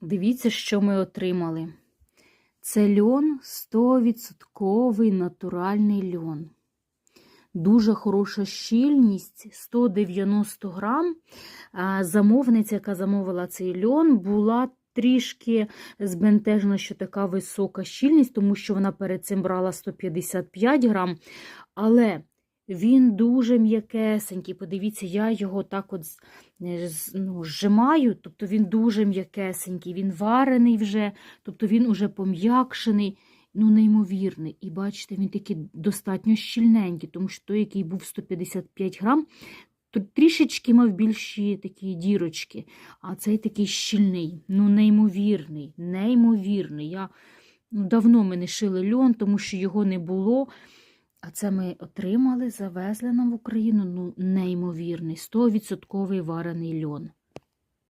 Дивіться, що ми отримали. Це льон 100% натуральний льон. Дуже хороша щільність 190 грам. Замовниця, яка замовила цей льон, була трішки збентежена, що така висока щільність, тому що вона перед цим брала 155 грам. Але він дуже м'якесенький. Подивіться, я його так от е, ну, зжимаю, тобто він дуже м'якесенький, він варений вже, тобто він уже пом'якшений, ну, неймовірний. І бачите, він такий достатньо щільненький, тому що той, який був 155 грам, то трішечки мав більші такі дірочки, а цей такий щільний, ну, неймовірний, неймовірний. Я, ну, давно ми не шили льон, тому що його не було. А це ми отримали, завезли нам в Україну. Ну, неймовірний, 100% варений льон.